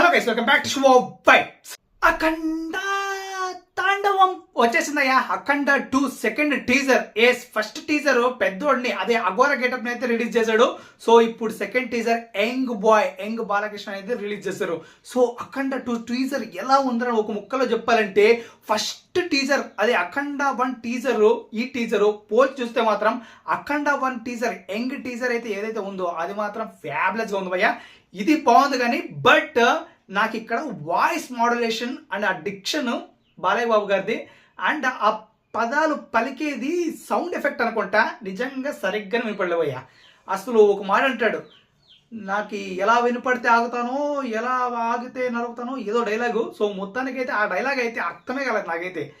Hello guys, welcome back to our fight. Akanda! తాండవం వచ్చేసిందయ్యా. Akhanda two second teaser as first teaser పెద్దోడిని అదే Aghora getup అయితే release చేశాడు. So ఇప్పుడు second teaser young boy young Balakrishna అయితే release చేశారు. So అఖండ two teaser ఎలా ఉందని ఒక ముక్కలో చెప్పాలంటే ఫస్ట్ టీజర్ అదే అఖండ వన్ టీజర్ ఈ టీజర్ పోల్చి చూస్తే మాత్రం Akhanda one teaser young teaser అయితే ఏదైతే ఉందో అది మాత్రం ఫ్యాబ్లెస్గా ఉంది భయ్యా. ఇది బాగుంది కానీ బట్ నాకు ఇక్కడ వాయిస్ మోడలేషన్ అండ్ ఆ డిక్షన్ బాలయ్య బాబు గారిది. అండ్ ఆ పదాలు పలికేది సౌండ్ ఎఫెక్ట్ అనుకుంటా. నిజంగా సరిగ్గా వినపడలేవయ్యా. అసలు ఒక మాట అంటాడు. నాకు ఎలా వినపడితే ఆగుతానో ఎలా ఆగితే నలుగుతానో ఏదో డైలాగు. సో మొత్తానికైతే ఆ డైలాగ్ అయితే అర్థమే కాలేదు నాకైతే.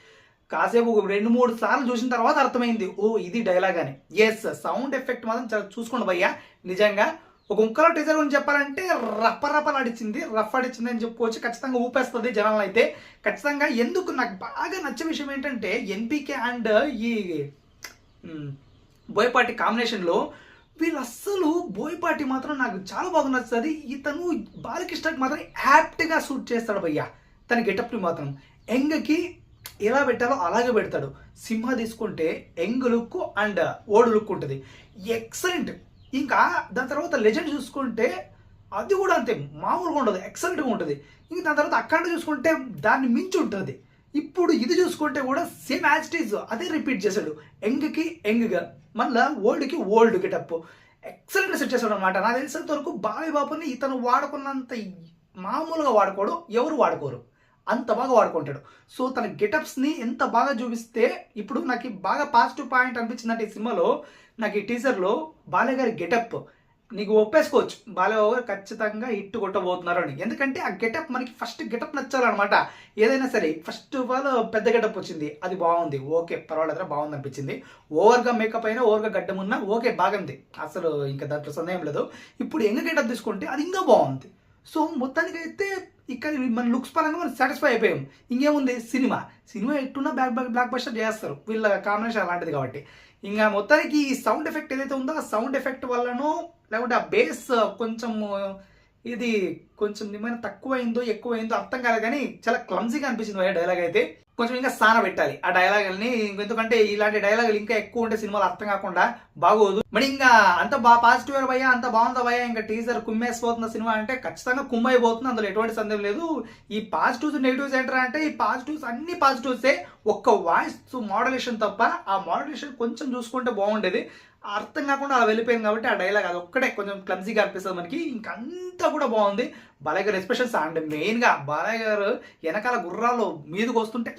కాసేపు ఒక రెండు మూడు సార్లు చూసిన తర్వాత అర్థమైంది. ఓ ఇది డైలాగ్ అని. ఎస్ సౌండ్ ఎఫెక్ట్ మాత్రం చాలా చూసుకోండి భయ్యా. నిజంగా ఒక ముక్కలో టీజర్ గురించి చెప్పాలంటే రప్ప నడిచింది రఫ్ అడిచింది అని చెప్పుకోవచ్చు. ఖచ్చితంగా ఊపేస్తుంది జనాలను అయితే ఖచ్చితంగా ఎందుకు నాకు బాగా నచ్చే విషయం ఏంటంటే ఎన్పికే అండ్ ఈ బోయపాటి కాంబినేషన్లో వీళ్ళు అస్సలు బోయపాటి మాత్రం నాకు చాలా బాగా నచ్చుతుంది. ఇతను బాలకృష్ణకి మాత్రం యాప్ట్గా సూట్ చేస్తాడు భయ్యా. తన గెటప్ని మాత్రం. ఎంగకి ఎలా పెట్టాలో అలాగే పెడతాడు. సింహ తీసుకుంటే young look and old look ఉంటుంది. ఎక్సలెంట్ ఇంకా దాని తర్వాత లెజెండ్ చూసుకుంటే అది కూడా అంతే మామూలుగా ఉండదు ఎక్సలెంట్గా ఉంటుంది. ఇంకా దాని తర్వాత అక్కడ చూసుకుంటే దాన్ని మించి ఉంటుంది. ఇప్పుడు ఇది చూసుకుంటే కూడా సేమ్ యాజ్ అదే రిపీట్ చేశాడు. యంగ్కి యంగ్గా మళ్ళీ ఓల్డ్కి ఓల్డ్ గెటప్ ఎక్సలెంట్ సెట్ చేశాడు అనమాట నాకు తెలిసినంత వరకు బాలయ్య బాబుని ఇతను వాడుకున్నంత మామూలుగా వాడుకోవడం ఎవరు వాడుకోరు. అంత బాగా వాడుకుంటాడు. సో తన గెటప్స్ని ఎంత బాగా చూపిస్తే ఇప్పుడు నాకు బాగా పాజిటివ్ పాయింట్ అనిపించిందంటే ఈ సినిమాలో నాకు ఈ టీజర్లో బాలయ్య గారి గెటప్. నీకు ఒప్పేసుకోవచ్చు. బాలయ్య గారు ఖచ్చితంగా హిట్ కొట్టబోతున్నారు అని. ఎందుకంటే ఆ గెటప్ మనకి ఫస్ట్ గెటప్ నచ్చాలన్నమాట. ఏదైనా సరే ఫస్ట్ ఆఫ్ ఆల్ పెద్ద గెటప్ వచ్చింది. అది బాగుంది. ఓకే పర్వాలేదురా బాగుంది అనిపించింది. ఓవర్గా మేకప్ అయినా ఓవర్గా గడ్డం ఉన్నా ఓకే బాగుంది. అసలు ఇంకా దాంట్లో సందేహం లేదు. ఇప్పుడు ఎంగ గెటప్ తీసుకుంటే అది ఇంకా బాగుంది. సో మొత్తానికైతే ఇక్కడ మన లుక్స్ పరంగా మనం సాటిస్ఫై అయిపోయాం. ఇంకేముంది? సినిమా. సినిమా ఎట్టున్నా బ్యాక్ బ్లాక్ బ్లాక్ బస్టర్ చేస్తారు. వీళ్ళ కాంబినేషన్ అలాంటిది కాబట్టి. ఇంకా మొత్తానికి ఈ సౌండ్ ఎఫెక్ట్ ఏదైతే ఉందో ఆ సౌండ్ ఎఫెక్ట్ వల్లనో లేకుంటే ఆ బేస్ కొంచెం ఇది కొంచెం ఏమైనా తక్కువైందో ఎక్కువైందో అర్థం కాదు కానీ చాలా క్లమ్జీగా అనిపించింది. డైలాగ్ అయితే. కొంచెం ఇంకా స్థాన పెట్టాలి. ఆ డైలాగుల్ని ఎందుకంటే ఇలాంటి డైలాగులు ఇంకా ఎక్కువ ఉంటే సినిమాలు అర్థం కాకుండా బాగోదు. మరి ఇంకా అంత బాగా పాజిటివ్ భయ్యా అంత బాగుందా భయ్యా ఇంకా టీజర్ కుమ్మేసిపోతున్న సినిమా అంటే ఖచ్చితంగా కుమ్మైపోతుంది అందులో ఎటువంటి సందేహం లేదు. ఈ పాజిటివ్స్ నెగిటివ్స్ ఏంటరా అంటే ఈ పాజిటివ్స్ అన్ని పాజిటివ్సే ఒక్క వాయిస్ మోడలేషన్ తప్ప ఆ మోడలేషన్ కొంచెం చూసుకుంటే బాగుండేది. అర్థం కాకుండా అలా వెళ్ళిపోయింది కాబట్టి ఆ డైలాగ్ అది ఒక్కటే కొంచెం క్లమ్జీగా అనిపిస్తుంది మనకి. ఇంకంతా కూడా బాగుంది. బాలయ్య గారు ఎస్పెషల్స్ అండ్ మెయిన్గా బాలయ్య గారు వెనకాల గుర్రాలు మీదకి వస్తుంటే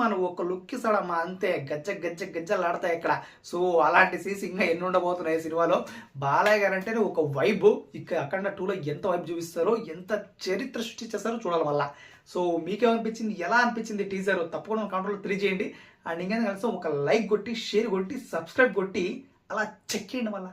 మనం ఒక లుక్ ఇస్తాడమ్మా అంతే గజ్జ గజ్జ గజ్జలాడతాయి ఇక్కడ. సో అలాంటి సీన్స్ ఇంకా ఎన్ని ఉండబోతున్నాయి సినిమాలో? బాలయ్య గారు అంటేనే ఒక వైబ్ ఇక్కడ అక్కడ టూలో ఎంత వైబ్ చూపిస్తారో ఎంత చరిత్ర సృష్టించేస్తారో చూడాలి వల్ల సో మీకేమనిపించింది? ఎలా అనిపించింది టీజర్ తప్పకుండా కంట్రోల్ త్రీ చేయండి అండ్ ఇంకా కలిసి ఒక లైక్ కొట్టి షేర్ కొట్టి సబ్స్క్రైబ్ కొట్టి అలా చెక్ చేయండి మళ్ళీ.